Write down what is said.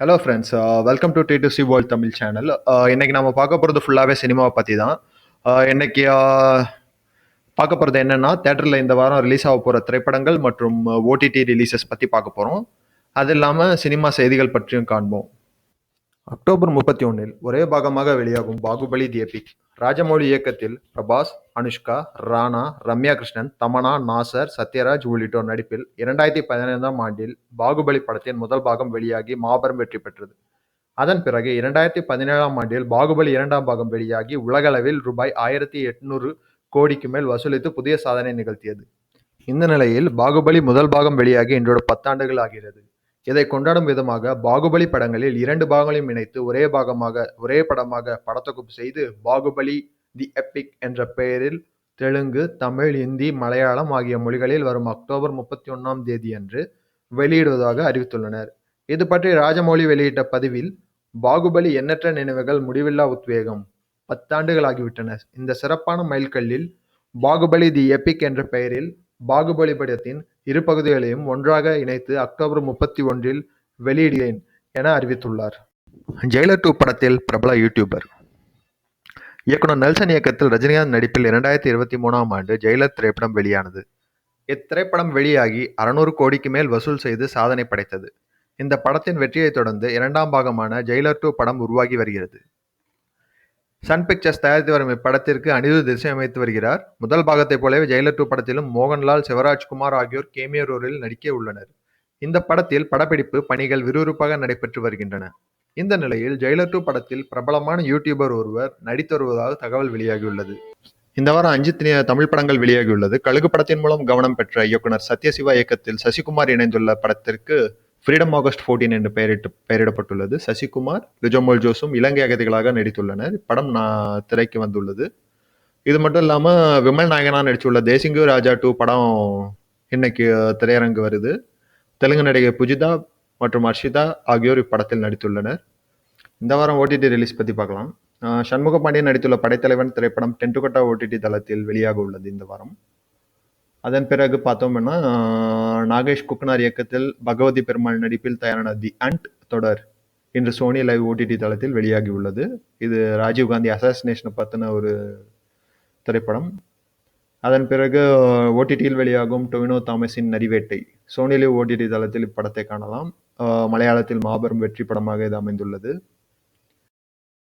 Hello friends welcome to T two C world Tamil channel இன்னைக்கு நம்ம பார்க்க போகிறது ஃபுல்லாகவே சினிமாவை பற்றி தான் Uh, இன்னைக்கு பார்க்க போகிறது என்னென்னா தேட்டரில் இந்த வாரம் ரிலீஸ் ஆக போகிற திரைப்படங்கள் மற்றும் uh, ஓடிடி ரிலீசஸ் பற்றி பார்க்க போகிறோம் அது இல்லாமல் சினிமா செய்திகள் பற்றியும் காண்போம். அக்டோபர் முப்பத்தி ஒன்றில் ஒரே பாகமாக வெளியாகும் பாகுபலி தி எபிக் ராஜமௌழி இயக்கத்தில் பிரபாஸ் அனுஷ்கா ராணா ரம்யா கிருஷ்ணன் தமனா நாசர் சத்யராஜ் உள்ளிட்டோர் நடிப்பில் இரண்டாயிரத்தி பதினைந்தாம் ஆண்டில் பாகுபலி படத்தின் முதல் பாகம் வெளியாகி மாபெரும் வெற்றி பெற்றது. அதன் பிறகு இரண்டாயிரத்தி பதினேழாம் ஆண்டில் பாகுபலி இரண்டாம் பாகம் வெளியாகி உலகளவில் ரூபாய் ஆயிரத்தி எட்நூறு கோடிக்கு மேல் வசூலித்து புதிய சாதனை நிகழ்த்தியது. இந்த நிலையில் பாகுபலி முதல் பாகம் வெளியாகி இன்றோடு பத்தாண்டுகள் ஆகிறது. இதை கொண்டாடும் விதமாக பாகுபலி படங்களில் இரண்டு பாகங்களையும் இணைத்து ஒரே பாகமாக ஒரே படமாக படத்தொகுப்பு செய்து பாகுபலி தி எப்பிக் என்ற பெயரில் தெலுங்கு தமிழ் இந்தி மலையாளம் ஆகிய மொழிகளில் வரும் அக்டோபர் முப்பத்தி ஒன்றாம் தேதி அன்று வெளியிடுவதாக அறிவித்துள்ளனர். இது பற்றி ராஜமௌழி வெளியிட்ட பதிவில் பாகுபலி எண்ணற்ற நினைவுகள் முடிவில்லா உத்வேகம் பத்தாண்டுகள் ஆகிவிட்டன. இந்த சிறப்பான மைல்கல்லில் பாகுபலி தி எபிக் என்ற பெயரில் பாகுபலி படத்தின் இரு பகுதிகளையும் ஒன்றாக இணைத்து அக்டோபர் முப்பத்தி ஒன்றில் வெளியிடுகிறேன் என அறிவித்துள்ளார். ஜெயிலர் டூ படத்தில் பிரபல யூடியூபர் இயக்குனர் நெல்சன் இயக்கத்தில் ரஜினிகாந்த் நடிப்பில் இரண்டாயிரத்தி இருபத்தி மூணாம் ஆண்டு ஜெயிலர் திரைப்படம் வெளியானது. இத்திரைப்படம் வெளியாகி அறுநூறு கோடிக்கு மேல் வசூல் செய்து சாதனை படைத்தது. இந்த படத்தின் வெற்றியைத் தொடர்ந்து இரண்டாம் பாகமான ஜெயிலர் டூ படம் உருவாகி வருகிறது. சன் பிக்சர்ஸ் தயாரித்து வரும் இப்படத்திற்கு அனிருத் இசையமைத்து வருகிறார். முதல் பாகத்தைப் போலவே ஜெயிலர் டூ படத்திலும் மோகன்லால் சிவராஜ்குமார் ஆகியோர் கேமியோ ரோலில் நடிக்க உள்ளனர். இந்த படத்தில் படப்பிடிப்பு பணிகள் விறுவிறுப்பாக நடைபெற்று வருகின்றன. இந்த நிலையில் ஜெயிலர் டூ படத்தில் பிரபலமான யூடியூபர் ஒருவர் நடித்து வருவதாக தகவல் வெளியாகியுள்ளது. இந்த வாரம் அஞ்சு தமிழ் படங்கள் வெளியாகியுள்ளது. கழுகு படத்தின் மூலம் கவனம் பெற்ற இயக்குனர் சத்யசிவா இயக்கத்தில் சசிகுமார் இணைந்துள்ள படத்திற்கு ஃப்ரீடம் ஆகஸ்ட் 14 என்று பெயரிட்டு பெயரிடப்பட்டுள்ளது. சசிகுமார் லிஜோமோல் ஜோஸும் இலங்கை அகதிகளாக நடித்துள்ளனர். படம் நான் திரைக்கு வந்துள்ளது. இது மட்டும் இல்லாமல் விமல் நாயகனா நடித்துள்ள தேசிங்கு ராஜா டூ படம் இன்னைக்கு திரையரங்கு வருது. தெலுங்கு நடிகை புஜிதா மற்றும் அர்ஷிதா ஆகியோர் இப்படத்தில் நடித்துள்ளனர். இந்த வாரம் ஓடிடி ரிலீஸ் பற்றி பார்க்கலாம். சண்முக பாண்டியன் நடித்துள்ள படைத்தலைவன் திரைப்படம் டென்டுகட்டா ஓடிடி தளத்தில் வெளியாக உள்ளது இந்த வாரம். அதன் பிறகு பார்த்தோம்னா நாகேஷ் குக்னார் இயக்கத்தில் பகவதி பெருமாள் நடிப்பில் தயாரான தி அண்ட் தொடர் இன்று சோனி லைவ் ஓடிடி தளத்தில் வெளியாகி உள்ளது. இது ராஜீவ்காந்தி அசாசினேஷனை பற்றின ஒரு திரைப்படம். அதன் பிறகு ஓடிடியில் வெளியாகும் டொவினோ தாமஸின் நரிவேட்டை. சோனி லைவ் ஓடிடி தளத்தில் இப்படத்தை காணலாம். மலையாளத்தில் மாபெரும் வெற்றி படமாக இது அமைந்துள்ளது.